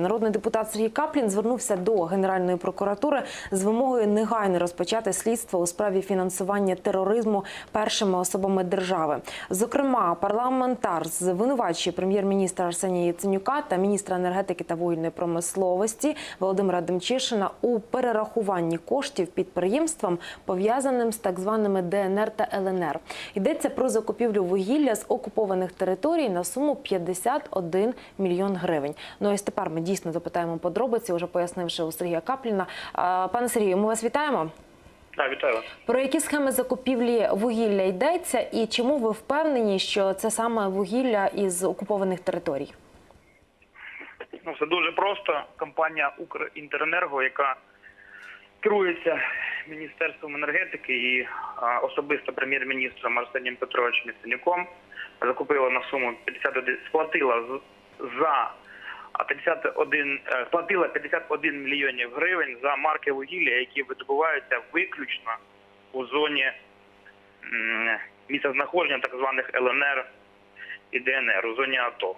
Народний депутат Сергій Каплін звернувся до Генеральної прокуратури з вимогою негайно розпочати слідство у справі фінансування тероризму першими особами держави. Зокрема, парламентар звинувачує прем'єр-міністра Арсенія Яценюка та міністра енергетики та вугільної промисловості Володимира Демчишина у перерахуванні коштів підприємствам, пов'язаним з так званими ДНР та ЛНР. Йдеться про закупівлю вугілля з окупованих територій на суму 51 мільйон гривень. Ну і тепер ми дійсно запитаємо подробиці, вже пояснивши у Сергія Капліна. Пане Сергію, ми вас вітаємо. Так, вітаю вас. Про які схеми закупівлі вугілля йдеться, і чому ви впевнені, що це саме вугілля із окупованих територій? Ну, все дуже просто. Компанія Укрінтеренерго, яка керується Міністерством енергетики і а, особисто прем'єр-міністром Арсенієм Петровичем Яценюком, закупила на суму 51, сплатила за а 51, е, сплатила 51 мільйонів гривень за марки вугілля, які видобуваються виключно у зоні м, місцезнаходження так званих ЛНР і ДНР у зоні АТО.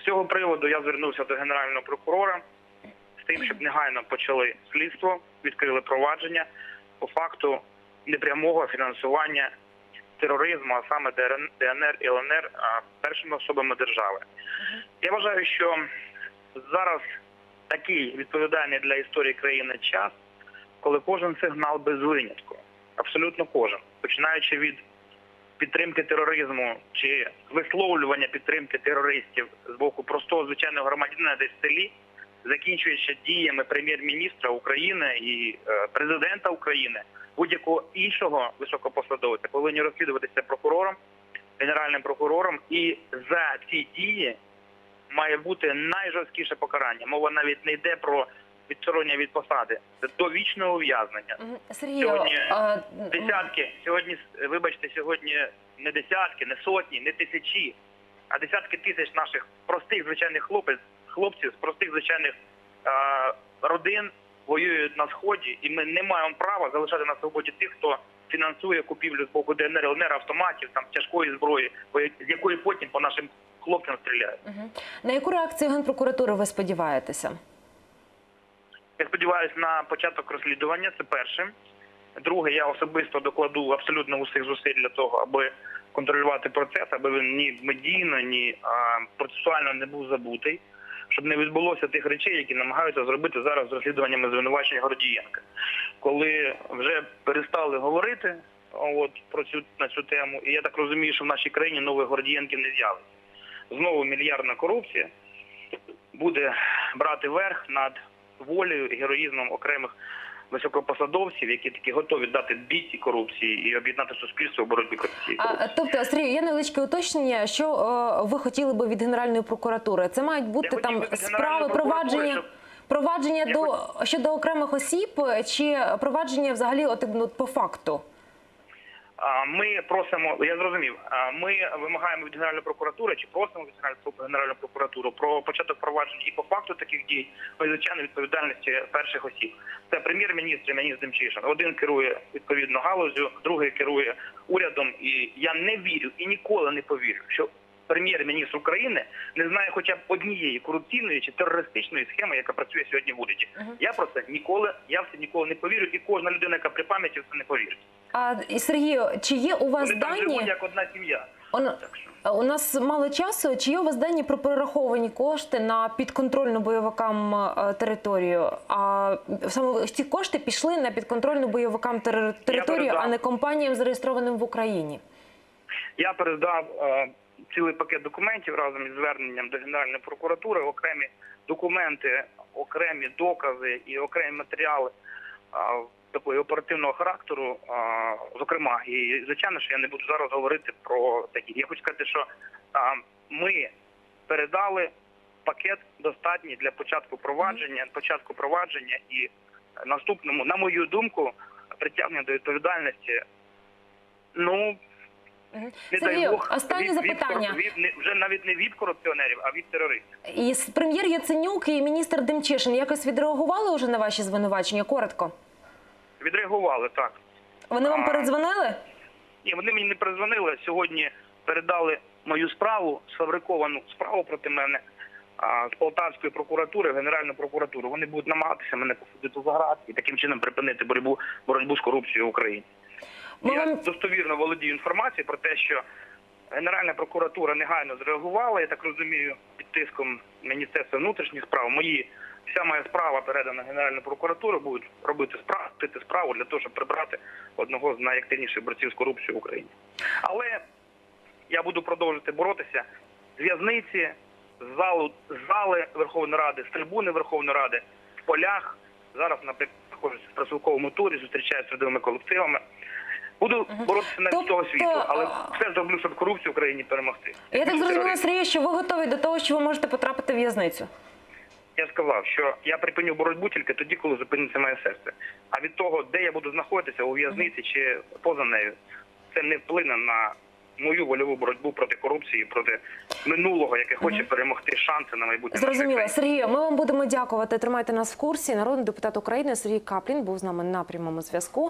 З цього приводу я звернувся до генерального прокурора з тим, щоб негайно почали слідство, відкрили провадження по факту непрямого фінансування тероризму, а саме ДНР і ЛНР першими особами держави. Я вважаю, що зараз такий відповідальний для історії країни час, коли кожен сигнал без винятку, абсолютно кожен, починаючи від підтримки тероризму чи висловлювання підтримки терористів з боку простого звичайного громадянина десь в селі, закінчуючи діями прем'єр-міністра України і е, президента України, будь-якого іншого високопосадовця. Повинні розслідуватися прокурором, генеральним прокурором, і за ці дії має бути найжорсткіше покарання. Мова навіть не йде про відсторонення від посади, це довічне ув'язнення. Сергію, Сьогодні а, Десятки сьогодні, вибачте, сьогодні не десятки, не сотні, не тисячі, а десятки тисяч наших простих звичайних хлопець, хлопців з простих звичайних е, родин воюють на сході, і ми не маємо права залишати на свободі тих, хто фінансує купівлю з боку ДНР, ЛНР автоматів, там тяжкої зброї, з якої потім по нашим хлопцям стріляють. Мгм. на яку реакцію генпрокуратури ви сподіваєтеся? Я сподіваюся на початок розслідування. Це перше. Друге, я особисто докладу абсолютно усіх зусиль для того, аби контролювати процес, аби він ні медійно, ні а, процесуально не був забутий, щоб не відбулося тих речей, які намагаються зробити зараз з розслідуваннями звинувачень Гордієнка. Коли вже перестали говорити от про цю на цю тему, і я так розумію, що в нашій країні нових Гордієнків не з'явиться. Знову мільярдна корупція буде брати верх над волею і героїзмом окремих високопосадовців, які такі готові дати бій цій корупції і об'єднати суспільство в боротьбі проти цієї А, тобто, Сергію, є невеличке уточнення, що е, ви хотіли би від Генеральної прокуратури? Це мають бути хотів там справи провадження. щоб- Провадження Я до щодо окремих осіб чи провадження взагалі от, ну, по факту? Ми просимо, я зрозумів. Ми вимагаємо від Генеральної прокуратури чи просимо від Генеральної- прокуратури про початок проваджень і по факту таких дій, ну і звичайно відповідальності перших осіб. Це прем'єр-міністр міністр Демчишин. Один керує відповідно галузю, другий керує урядом. І я не вірю і ніколи не повірю, що прем'єр-міністр України не знає хоча б однієї корупційної чи терористичної схеми, яка працює сьогодні в уряді. Я про це ніколи, я в це ніколи не повірю, і кожна людина, яка при пам'яті в це не повірить. А Сергію, чи є у вас Вони там дані? живуть як одна сім'я. Он- У нас мало часу. Чи є у вас дані про перераховані кошти на підконтрольну бойовикам е, територію? А саме ці кошти пішли на підконтрольну бойовикам тери- територію, а не компаніям, зареєстрованим в Україні. я передав е, цілий пакет документів разом із зверненням до Генеральної прокуратури, окремі документи, окремі докази і окремі матеріали такої оперативного характеру. зокрема, і звичайно, що я не буду зараз говорити про такі. Я хочу сказати, що ми передали пакет достатній для початку провадження, початку провадження і наступному, на мою думку, притягнення до відповідальності. Ну Бог, останнє від- від запитання. кор- від- вже навіть не від корупціонерів, а від терористів. І прем'єр Яценюк і міністр Демчишин якось відреагували вже на ваші звинувачення? Коротко. Відреагували так. Вони вам А. передзвонили? Ні, вони мені не перезвонили. Сьогодні передали мою справу, сфабриковану справу проти мене а, з Полтавської прокуратури Генеральну прокуратуру. Вони будуть намагатися мене посадити за град і таким чином припинити боротьбу боротьбу з корупцією в Україні. Ми Я вам достовірно володію інформацією про те, що Генеральна прокуратура негайно зреагувала, я так розумію, під тиском Міністерства внутрішніх справ. Мої вся моя справа передана Генеральну прокуратуру, будуть робити справу, справу для того, щоб прибрати одного з найактивніших борців з корупцією в Україні. Але я буду продовжувати боротися з в'язниці, з залу з зали Верховної Ради, з трибуни Верховної Ради, в полях. Зараз, наприклад, знаходжуся в просилковому турі, зустрічаюся з трудовими колективами. Буду боротися навіть з того Тобто, світу, але все зроблю, щоб корупцію в Україні перемогти. я так зрозуміла. Сергій, що ви готові до того, що ви можете потрапити в в'язницю. Я сказав, що я припиню боротьбу тільки тоді, коли зупиниться моє серце. А від того, де я буду знаходитися у в'язниці чи поза нею, це не вплине на мою вольову боротьбу проти корупції, проти минулого, яке хоче перемогти шанси на майбутнє. Зрозуміло. Сергію. Ми вам будемо дякувати. Тримайте нас в курсі. Народний депутат України Сергій Каплін був з нами на прямому зв'язку.